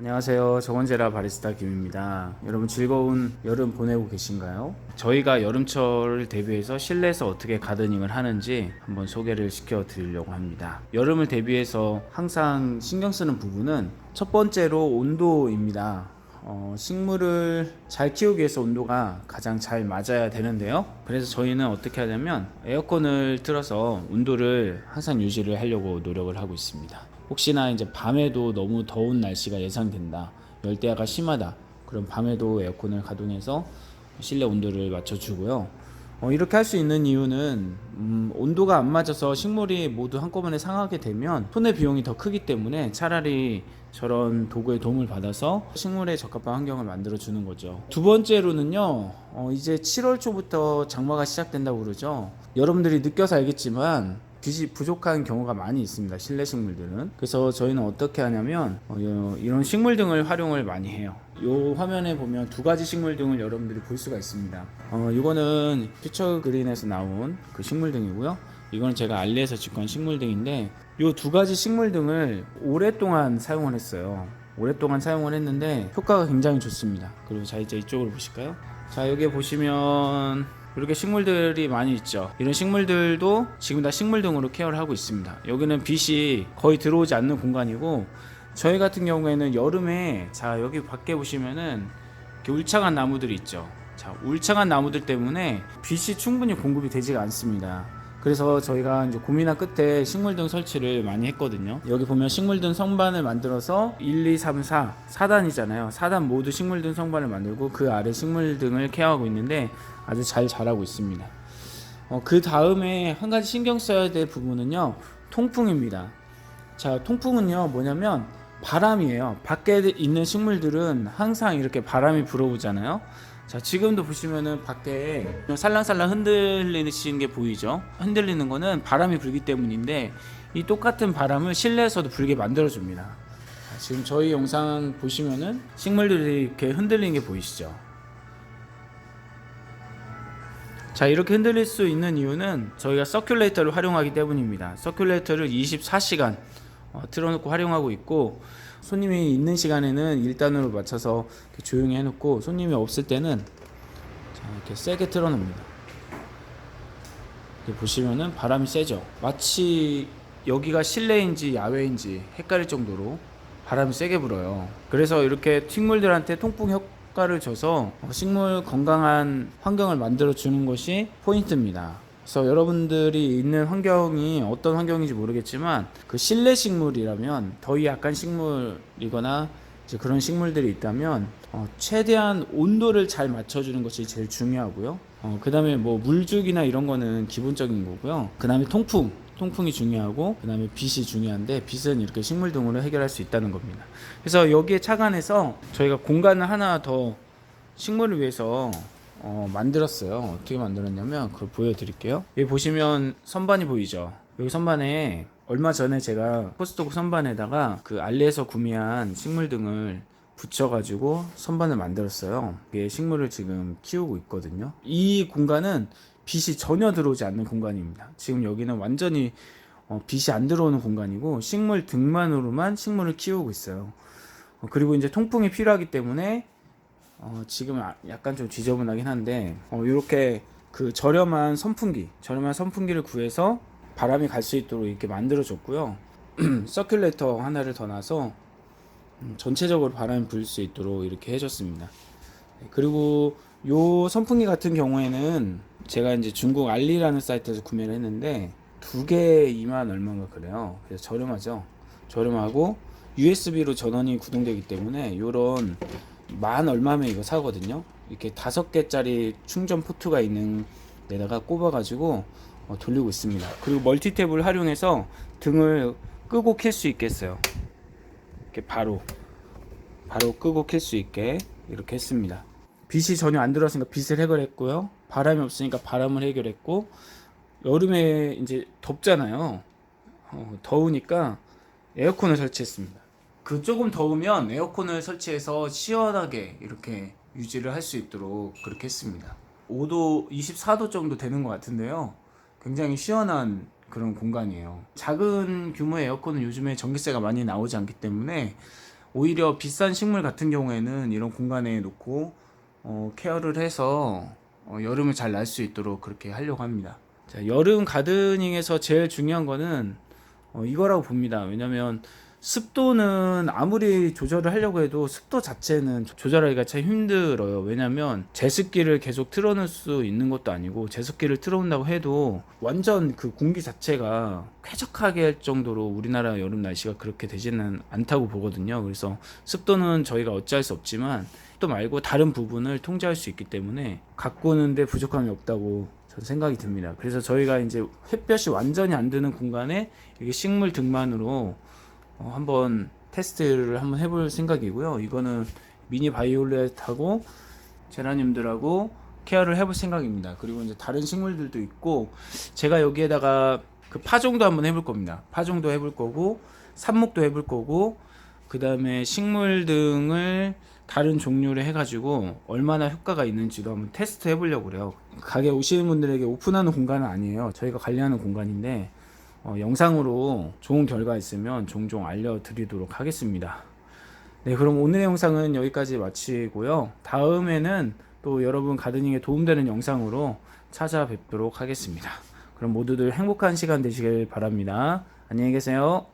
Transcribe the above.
안녕하세요. 정원제라 바리스타 김입니다. 여러분 즐거운 여름 보내고 계신가요? 저희가 여름철을 대비해서 실내에서 어떻게 가드닝을 하는지 한번 소개를 시켜 드리려고 합니다. 여름을 대비해서 항상 신경 쓰는 부분은 첫 번째로 온도입니다. 어, 식물을 잘 키우기 위해서 온도가 가장 잘 맞아야 되는데요. 그래서 저희는 어떻게 하냐면 에어컨을 틀어서 온도를 항상 유지를 하려고 노력을 하고 있습니다. 혹시나 이제 밤에도 너무 더운 날씨가 예상된다. 열대야가 심하다. 그럼 밤에도 에어컨을 가동해서 실내 온도를 맞춰주고요. 어, 이렇게 할 수 있는 이유는 음, 온도가 안 맞아서 식물이 모두 한꺼번에 상하게 되면 손해 비용이 더 크기 때문에 차라리 저런 도구의 도움을 받아서 식물에 적합한 환경을 만들어 주는 거죠. 두 번째로는요, 어, 이제 7월 초부터 장마가 시작된다고 그러죠. 여러분들이 느껴서 알겠지만 빛이 부족한 경우가 많이 있습니다. 실내 식물들은. 그래서 저희는 어떻게 하냐면 어, 요- 이런 식물 등을 활용을 많이 해요. 요 화면에 보면 두 가지 식물 등을 여러분들이 볼 수가 있습니다. 어, 이거는 퓨처 그린에서 나온 그 식물 등이고요. 이거는 제가 알리에서 직구한 식물 등인데 요두 가지 식물 등을 오랫동안 사용을 했어요. 오랫동안 사용을 했는데 효과가 굉장히 좋습니다. 그리고 자 이제 이쪽으로 보실까요? 자 여기에 보시면 이렇게 식물들이 많이 있죠. 이런 식물들도 지금 다 식물 등으로 케어를 하고 있습니다. 여기는 빛이 거의 들어오지 않는 공간이고 저희 같은 경우에는 여름에 자 여기 밖에 보시면은 이렇게 울창한 나무들이 있죠. 자 울창한 나무들 때문에 빛이 충분히 공급이 되지가 않습니다. 그래서 저희가 이제 고민한 끝에 식물등 설치를 많이 했거든요. 여기 보면 식물등 성반을 만들어서 1, 2, 3, 4 4단이잖아요. 4단 모두 식물등 성반을 만들고 그 아래 식물등을 케어하고 있는데 아주 잘 자라고 있습니다. 어, 그 다음에 한 가지 신경 써야 될 부분은요. 통풍입니다. 자, 통풍은요, 뭐냐면 바람이에요. 밖에 있는 식물들은 항상 이렇게 바람이 불어오잖아요. 자, 지금도 보시면은 밖에 살랑살랑 흔들리는 게 보이죠? 흔들리는 거는 바람이 불기 때문인데 이 똑같은 바람을 실내에서도 불게 만들어 줍니다. 자, 지금 저희 영상 보시면은 식물들이 이렇게 흔들리는 게 보이시죠? 자 이렇게 흔들릴 수 있는 이유는 저희가 서큘레이터를 활용하기 때문입니다. 서큘레이터를 24시간 어, 틀어놓고 활용하고 있고 손님이 있는 시간에는 1단으로 맞춰서 조용히 해놓고 손님이 없을 때는 자, 이렇게 세게 틀어놓습니다. 보시면은 바람이 세죠. 마치 여기가 실내인지 야외인지 헷갈릴 정도로 바람이 세게 불어요. 그래서 이렇게 식물들한테 통풍 효과를 줘서 어, 식물 건강한 환경을 만들어 주는 것이 포인트입니다. 그래서 여러분들이 있는 환경이 어떤 환경인지 모르겠지만 그 실내 식물이라면 더위 약한 식물이거나 그런 식물들이 있다면 어, 최대한 온도를 잘 맞춰주는 것이 제일 중요하고요. 어, 그 다음에 뭐 물주기나 이런 거는 기본적인 거고요. 그 다음에 통풍. 통풍이 중요하고 그 다음에 빛이 중요한데 빛은 이렇게 식물 등으로 해결할 수 있다는 겁니다. 그래서 여기에 착안해서 저희가 공간을 하나 더 식물을 위해서 어, 만들었어요. 어떻게 만들었냐면 그걸 보여드릴게요. 여기 보시면 선반이 보이죠. 여기 선반에 얼마 전에 제가 코스트코 선반에다가 그 알리에서 구매한 식물 등을 붙여가지고 선반을 만들었어요. 이게 식물을 지금 키우고 있거든요. 이 공간은 빛이 전혀 들어오지 않는 공간입니다. 지금 여기는 완전히 어, 빛이 안 들어오는 공간이고 식물 등만으로만 식물을 키우고 있어요. 어, 그리고 이제 통풍이 필요하기 때문에 어, 지금 아- 약간 좀 지저분하긴 한데 이렇게 그 저렴한 선풍기, 저렴한 선풍기를 구해서 바람이 갈 수 있도록 이렇게 만들어 줬고요. 서큘레이터 하나를 더 놔서 음, 전체적으로 바람이 불 수 있도록 이렇게 해줬습니다. 네, 그리고 요 선풍기 같은 경우에는 제가 이제 중국 알리라는 사이트에서 구매를 했는데 두 개에 2만 얼마인가 그래요. 그래서 저렴하죠. 저렴하고 USB로 전원이 구동되기 때문에 요런 만 얼마면 이거 사거든요. 이렇게 다섯 개짜리 충전 포트가 있는 데다가 꼽아가지고 어, 돌리고 있습니다. 그리고 멀티탭을 활용해서 등을 끄고 켤수 있겠어요. 이렇게 바로 바로 끄고 켤수 있게 이렇게 했습니다. 빛이 전혀 안 들어왔으니까 빛을 해결했고요. 바람이 없으니까 바람을 해결했고 여름에 이제 덥잖아요. 어, 더우니까 에어컨을 설치했습니다. 그 조금 더우면 에어컨을 설치해서 시원하게 이렇게 유지를 할 수 있도록 그렇게 했습니다. 5도, 24도 정도 되는 것 같은데요. 굉장히 시원한 그런 공간이에요. 작은 규모의 에어컨은 요즘에 전기세가 많이 나오지 않기 때문에 오히려 비싼 식물 같은 경우에는 이런 공간에 놓고 어, 케어를 해서 어, 여름을 잘 날 수 있도록 그렇게 하려고 합니다. 자, 여름 가드닝에서 제일 중요한 거는 어, 이거라고 봅니다. 왜냐면 습도는 아무리 조절을 하려고 해도 습도 자체는 조절하기가 참 힘들어요. 왜냐면 제습기를 계속 틀어놓을 수 있는 것도 아니고 제습기를 틀어온다고 해도 완전 그 공기 자체가 쾌적하게 할 정도로 우리나라 여름 날씨가 그렇게 되지는 않다고 보거든요. 그래서 습도는 저희가 어찌할 수 없지만 또 말고 다른 부분을 통제할 수 있기 때문에 가꾸는데 부족함이 없다고 저는 생각이 듭니다. 그래서 저희가 이제 햇볕이 완전히 안 드는 공간에 이게 식물 등만으로 어, 한번 테스트를 한번 해볼 생각이고요. 이거는 미니 바이올렛하고 제라늄들하고 케어를 해볼 생각입니다. 그리고 이제 다른 식물들도 있고 제가 여기에다가 그 파종도 한번 해볼 겁니다. 파종도 해볼 거고 삽목도 해볼 거고 그 다음에 식물 등을 다른 종류를 해가지고 얼마나 효과가 있는지도 한번 테스트 해보려고 그래요. 가게 오시는 분들에게 오픈하는 공간은 아니에요. 저희가 관리하는 공간인데 어, 영상으로 좋은 결과 있으면 종종 알려드리도록 하겠습니다. 네, 그럼 오늘의 영상은 여기까지 마치고요. 다음에는 또 여러분 가드닝에 도움되는 영상으로 찾아뵙도록 하겠습니다. 그럼 모두들 행복한 시간 되시길 바랍니다. 안녕히 계세요.